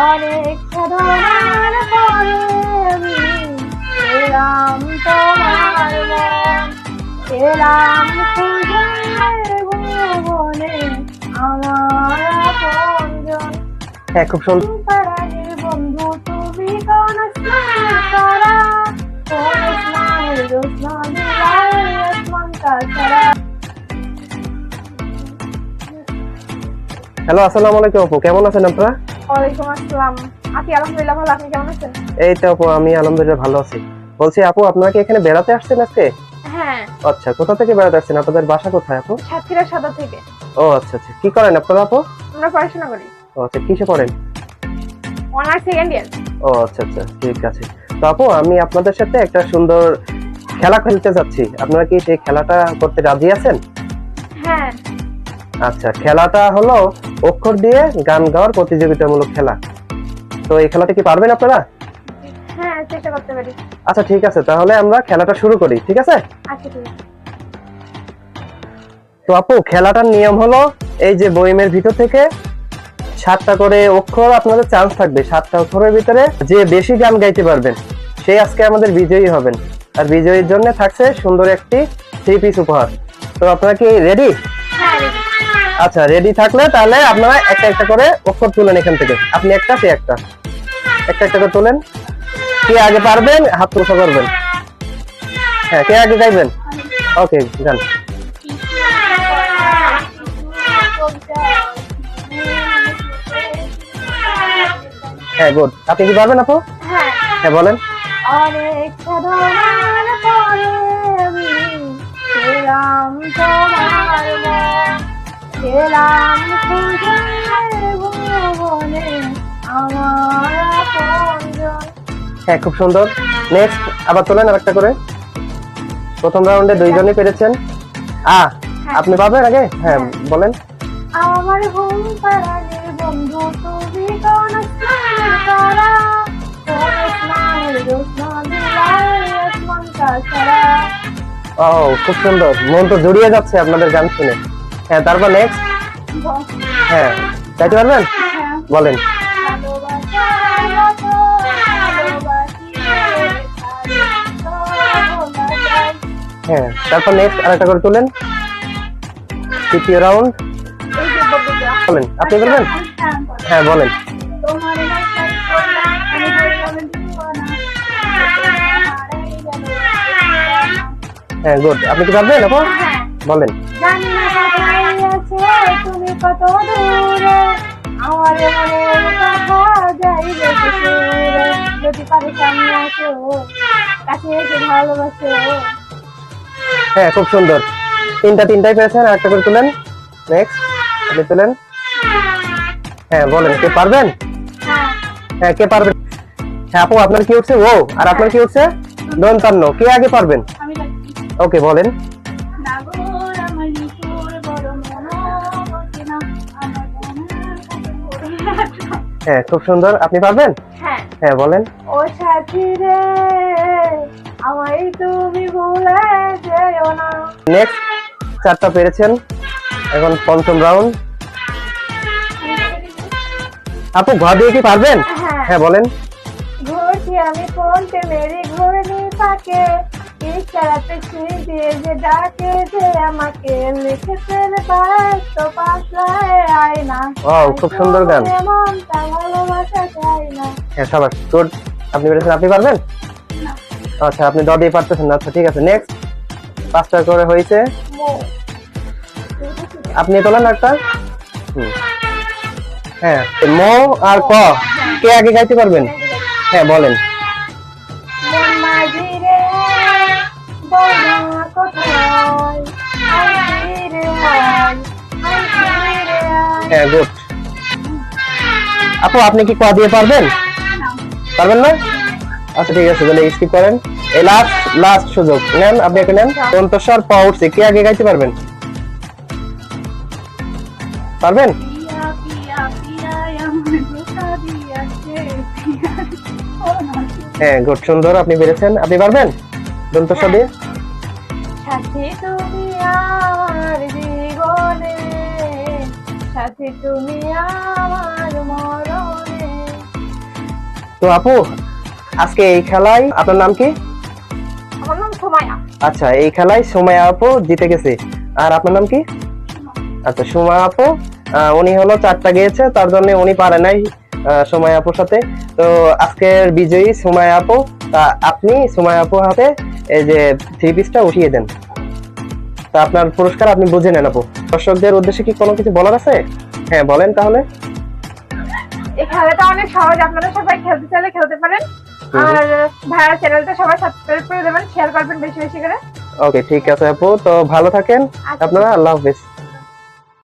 অনেক সাধনার পরে আমি এলাম তোমার এলাম আমার হ্যাঁ খুব সুন্দর। বন্ধু তুমি কোন স্নান করা কোন আসমান হ্যালো, আসসালামু আলাইকুম আপু। কেমন আছেন আপনারা? ওয়ালাইকুম আসসালাম। আছি আলহামদুলিল্লাহ ভালো আপনি কেমন আছেন? এই তো আপু আমি আলহামদুলিল্লাহ ভালো আছি। বলছি আপু আপনারা কি এখানে বেড়াতে আসছেন আজকে? হ্যাঁ। আচ্ছা কোথা থেকে বেড়াতে আসছেন? আপনাদের বাসা কোথায় আপু? সাতক্ষীরা সাদা থেকে। ও আচ্ছা আচ্ছা। কি করেন আপনারা আপু? আমরা পড়াশোনা করি। ও আচ্ছা কিসে পড়েন? Honours second year. ও আচ্ছা আচ্ছা ঠিক আছে। তো আপু আমি আপনাদের সাথে একটা সুন্দর খেলা খেলতে যাচ্ছি। আপনারা কি সেই খেলাটা করতে রাজি আছেন? হ্যাঁ। আচ্ছা খেলাটা হলো অক্ষর দিয়ে গান গাওয়ার প্রতিযোগিতামূলক খেলা। তো এই খেলাটা কি পারবেন আপনারা? হ্যাঁ চেষ্টা করতে পারি। আচ্ছা ঠিক আছে। তাহলে আমরা খেলাটা শুরু করি ঠিক আছে? আচ্ছা ঠিক আছে। তো আপু খেলাটার নিয়ম হলো এই যে বইমের ভিতর থেকে সাতটা করে অক্ষর আপনাদের চান্স থাকবে। সাতটা অক্ষরের ভিতরে যে বেশি গান গাইতে পারবেন সেই আজকে আমাদের বিজয়ী হবেন। আর বিজয়ীর জন্য থাকছে সুন্দর একটি থ্রি পিস উপহার। তো আপনারা কি রেডি। আচ্ছা রেডি থাকলে তাহলে আপনারা একটা একটা করে অক্ষর তুলেন এখান থেকে। আপনি একটা সে একটা। একটা একটা করে তোলেন। কে আগে পারবেন হাত উঁচা করবেন। হ্যাঁ কে আগে গাইবেন? ওকে গান হ্যাঁ গুড আপনি কি পারবেন আপু? হ্যাঁ। হ্যাঁ বলেন। অনেক আপনজন হ্যাঁ খুব সুন্দর। নেক্সট আবার তোলেন আর একটা করে। প্রথম রাউন্ডে দুইজনই পেরেছেন। আ আপনি পাবেন আগে? হ্যাঁ বলেন। আমার ঘুম পাড়ানির বন্ধু তুমি কোন স্নানের তারা কোন স্নানের জ্যোৎস্না আসমান ও খুব সুন্দর। মন তো জড়িয়ে যাচ্ছে আপনাদের গান শুনে। হ্যাঁ তারপর নেক্সট হ্যাঁ গাইতে পারবেন বলেন। হ্যাঁ তারপর নেক্সট আরেকটা করে তুলেন তৃতীয় রাউন্ড। বলেন আপনি বলবেন হ্যাঁ, বলেন। হ্যাঁ গুড আপনি কি পারবেন আপু বলেন আছো তুমি কত দূরে? আমার মনের কথা যাইবে যদি পারে সামনে আসো কাছে এসে ভালোবাসো। হ্যাঁ খুব সুন্দর। তিনটা তিনটাই পেয়েছেন আর একটা করে তুলেন। নেক্সট আপনি তুলেন। হ্যাঁ বলেন কে পারবেন? হ্যাঁ। হ্যাঁ কে পারবেন? হ্যাঁ আপু আপনার কি হচ্ছে ও আর আপনার কি হচ্ছে দন্তান্ন কে আগে পারবেন? ওকে বলেন। হ্যাঁ খুব সুন্দর। আপনি পারবেন? হ্যাঁ। হ্যাঁ বলেন। ও সাথী রে আমায় তুমি ভুলে যেও না। নেক্সট চারটা পেরেছেন। এখন পঞ্চম রাউন্ড আপু ঘর দিয়ে কি পারবেন? হ্যাঁ। হ্যাঁ বলেন। ঘুরছি আমি কোনতে মেরে ঘুরনি পাকে ইশারাতে দিয়ে যে ডাকে যে আমাকে পাশলায় আয় না ও, খুব সুন্দর গান। ভালোবাসা চাই না। হ্যাঁ গুড আপনি পেরেছেন আপনি পারবেন? আচ্ছা আপনি দিয়ে পারতেছেন না। আচ্ছা ঠিক আছে নেক্সট পাঁচটা করে হয়েছে। আপনি তোলেন একটা। হ্যাঁ মো আর ক? কে আগে গাইতে পারবেন? হ্যাঁ বলেন। হ্যাঁ আপু, আপনি কি ক দিয়ে পারবেন? পারবেন না? আচ্ছা ঠিক আছে, তাহলে স্কিপ করেন। এই লাস্ট লাস্ট সুযোগ। নেন, আপনি একে নেন। অন্তঃস্বর প উঠছে কে আগে গাইতে পারবেন? পারবেন? হ্যাঁ গুড সুন্দর, আপনি পেরেছেন আপনি পারবেন? দন্তস্বর দিয়ে সাথী তুমি আমার জীবনে সাথী তুমি আমার মরণে। তো আপু আজকে এই খেলায় আপনার নাম কি? আমার নাম সোমায়া। আচ্ছা এই খেলায় সময়া আপু জিতে গেছে। আর আপনার নাম কি? আচ্ছা সময় আপু উনি হলো চারটা গিয়েছে তার জন্য উনি পারে নাই সময় আপুর সাথে। তো আজকের বিজয়ী সময় আপু তা আপনি সময় আপুর হাতে এই যে থ্রি পিসটা উঠিয়ে দেন। তা আপনার পুরস্কার আপনি বুঝে নেন আপু। দর্শকদের উদ্দেশ্যে কি কোনো কিছু বলার আছে? হ্যাঁ বলেন তাহলে। এই খেলাটা অনেক সহজ আপনারা সবাই খেলতে চাইলে খেলতে পারেন। আর চ্যানেলটা সবাই সাবস্ক্রাইব করে দেবেন শেয়ার করবেন বেশি বেশি করে। ওকে ঠিক আছে আপু। তো ভালো থাকেন। আচ্ছা। আপনারা আল্লাহ হাফিজ।